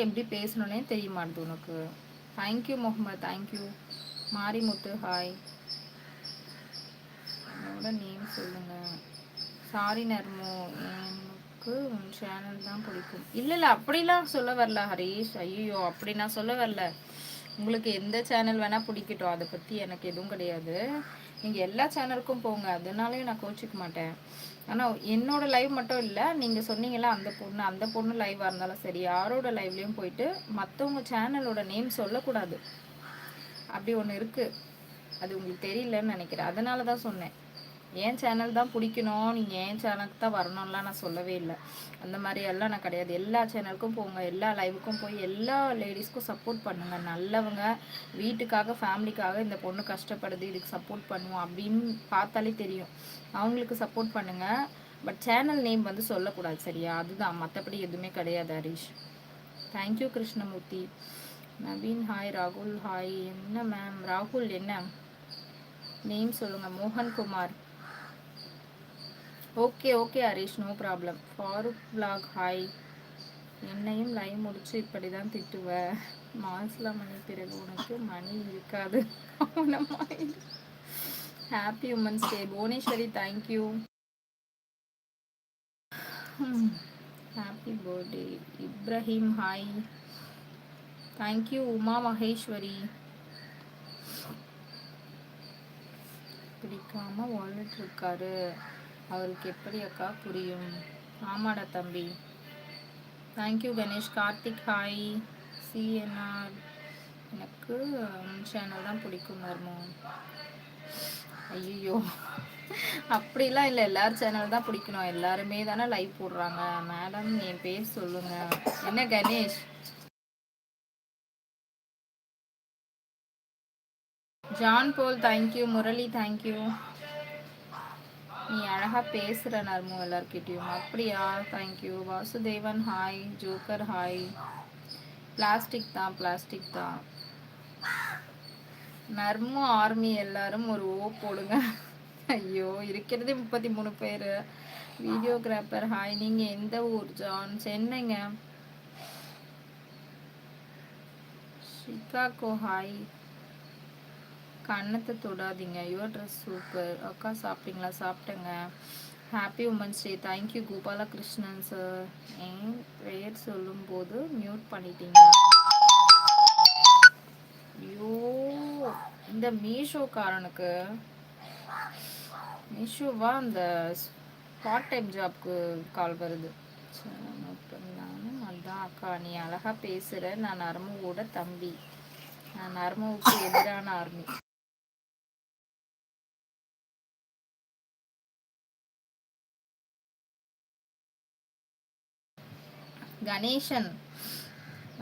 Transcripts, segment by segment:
எப்படி பேசணுன்னே தெரிய மாட்டுது உனக்கு thank you Mohammed thank you Marimuthu hi என்னோட நேம் சொல்லுங்கள் சாரி நர்மோ எனக்கு உன் சேனல் தான் பிடிக்கும். இல்லை இல்லை அப்படிலாம் சொல்ல வரல ஹரீஷ். ஐயோ அப்படி நான் சொல்ல வரல. உங்களுக்கு எந்த சேனல் வேணால் பிடிக்கட்டும். அதை பற்றி எனக்கு எதுவும் கிடையாது. நீங்கள் எல்லா சேனலுக்கும் போங்க. அதனாலையும் நான் கோச்சிக்க மாட்டேன். ஆனால் என்னோடய லைவ் மட்டும் இல்லை. நீங்கள் சொன்னீங்களா அந்த பொண்ணு அந்த பொண்ணு லைவாக இருந்தாலும் சரி யாரோட லைவ்லேயும் போயிட்டு மற்றவங்க சேனலோட நேம் சொல்லக்கூடாது. அப்படி ஒன்று இருக்குது அது உங்களுக்கு தெரியலன்னு நினைக்கிறேன். அதனால தான் சொன்னேன். என் சேனல் தான் பிடிக்கணும். நீங்கள் என் சேனலுக்கு தான் வரணும்லாம் நான் சொல்லவே இல்லை. அந்த மாதிரி எல்லாம் நான் கிடையாது. எல்லா சேனலுக்கும் போங்க. எல்லா லைவுக்கும் போய் எல்லா லேடிஸ்க்கும் சப்போர்ட் பண்ணுங்கள் நல்லவங்க வீட்டுக்காக ஃபேமிலிக்காக இந்த பொண்ணு கஷ்டப்படுது. இதுக்கு சப்போர்ட் பண்ணுவோம் அப்படின்னு பார்த்தாலே தெரியும். அவங்களுக்கு சப்போர்ட் பண்ணுங்கள் பட் சேனல் நேம் வந்து சொல்லக்கூடாது சரியா? அதுதான். மற்றபடி எதுவுமே கிடையாது Harish. Thank you Krishnamoorthy. Naveen hi ராகுல். ஹாய் என்ன மேம் ராகுல் என்ன? நேம் சொல்லுங்கள் Mohankumar. Okay okay Harish no problem Farooq vlog hi என்னையும் லைவ் முடிச்சு இப்படி தான் திட்டுவ. மாசில் மணி பிறகு உனக்கு மணி இருக்காது. Happy women's day Bhuvaneswari thank you happy birthday Ibrahim hi thank you Uma Maheswari. பிடிக்காம வாழ்ந்துட்டு இருக்காரு. அவருக்கு எப்படி அக்கா புரியும்? ஆமாடா தம்பி. Thank you Ganesh. Karthik hi CNR எனக்கு சேனல் தான் பிடிக்கும் மர்மோ ஐயோ அப்படிலாம் இல்லை. எல்லார் சேனல் தான் பிடிக்கணும். எல்லாருமே தானே லைவ் போடுறாங்க. மேடம் என் பேர் சொல்லுங்க. என்ன Ganesh? John Paul thank you Murali thank you நீ அழகாக பேசுகிற நர்மோ எல்லார்கிட்டையும். அப்படியா? Thank you Vasudevan hi joker hi plastic தான் பிளாஸ்டிக் தான். நர்மோ ஆர்மி எல்லாரும் ஒரு ஓ போடுங்க. ஐயோ இருக்கிறதே முப்பத்தி மூணு பேர். வீடியோகிராஃபர் ஹாய் நீங்கள் எந்த ஊர் ஜான் சென்னைங்க. சிகாகோ ஹாய் கண்ணத்தை தொடாதீங்க. யுவர் ட்ரெஸ் சூப்பர் அக்கா சாப்பிட்டீங்களா? சாப்பிட்டேங்க. Happy women's day thank you Gopalakrishnan sir என் பெயர் சொல்லும்போது மியூட் பண்ணிட்டீங்க. ஐயோ இந்த மீஷோக்காரனுக்கு. மீஷோவா? அந்த பார்ட் டைம் ஜாப்க்கு கால் வருது அதான் அக்கா நீ அழகா பேசுற. நான் நரமுவோட தம்பி. நான் நரமுவுக்கு எதிரான ஆர்மி கணேசன்.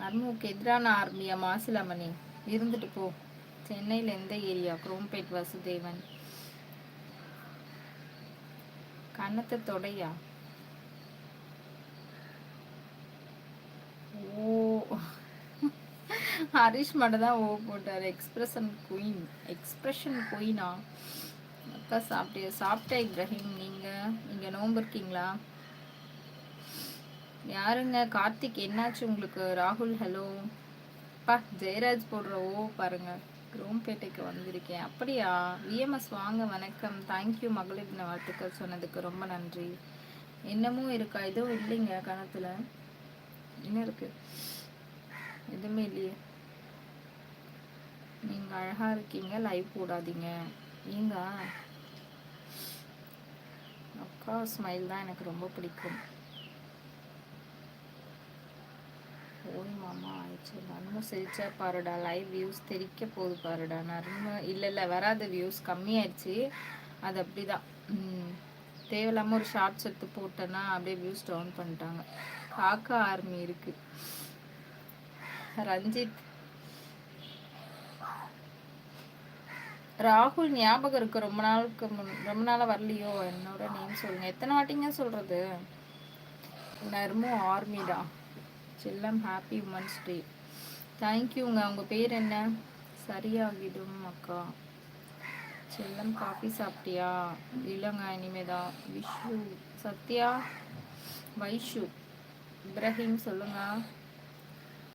அர்முக்கு எதிரான ஆர்மியா மாசிலாமணி இருந்துட்டு போ. சென்னையில் எந்த ஏரியா? குரோம்பேட் வசுதேவன். கன்னத்தை தொடையா? ஓ. ஹரிஷ் மட்டும் தான் ஓ போட்டார். எக்ஸ்பிரஷன் குயின் எக்ஸ்பிரஷன் குயினா அக்கா சாப்பிட்டே சாப்பிட்டேன் இப்ராஹிம் நீங்கள் நீங்கள் நோம்பு இருக்கீங்களா? யாருங்க? கார்த்திக் என்னாச்சு உங்களுக்கு? ராகுல் ஹலோ பா ஜெயராஜ் போடுற ஓ பாருங்க. குரோம்பேட்டைக்கு வந்திருக்கேன். அப்படியா? விஎம்எஸ் வாங்க வணக்கம். தேங்க்யூ மகளிர் தின வாழ்த்துக்கள் சொன்னதுக்கு ரொம்ப நன்றி. என்னமும் இருக்கா? எதுவும் இல்லைங்க கணத்துல. என்ன இருக்கு? எதுவுமே இல்லையே. நீங்க அழகா இருக்கீங்க. லைவ் போடாதீங்க. நீங்க அக்கா ஸ்மைல் தான் எனக்கு ரொம்ப பிடிக்கும். ஓய் மாமா ஆயிடுச்சு நன்மை சிரிச்சா பாருடா லைவ் வியூஸ் தெரிக்க போகுது பாருடா. நன்மை இல்லை இல்லை வராத வியூஸ் கம்மியாயிடுச்சு. அது அப்படிதான். தேவையில்லாமல் ஒரு ஷார்ட்ஸ் எடுத்து போட்டேன்னா அப்படியே வியூஸ் டவுன் பண்ணிட்டாங்க. காக்கா ஆர்மி இருக்கு. ரஞ்சித். ராகுல் ஞாபகம் இருக்கு. ரொம்ப நாளுக்கு முன் ரொம்ப நாளாக வரலையோ? என்னோட நேம் சொல்லுங்க. எத்தனை வாட்டிங்க சொல்றது? நர்மு ஆர்மிடா செல்லம் ஹாப்பி உமன்ஸ் டே தேங்க்யூங்க உங்கள் பேர் என்ன? சரியாகிடும் அக்கா. செல்லம் காஃபி சாப்பிட்டியா? இல்லைங்க இனிமேதான். விஷு சத்யா வைஷு இப்ராஹிம் சொல்லுங்கள்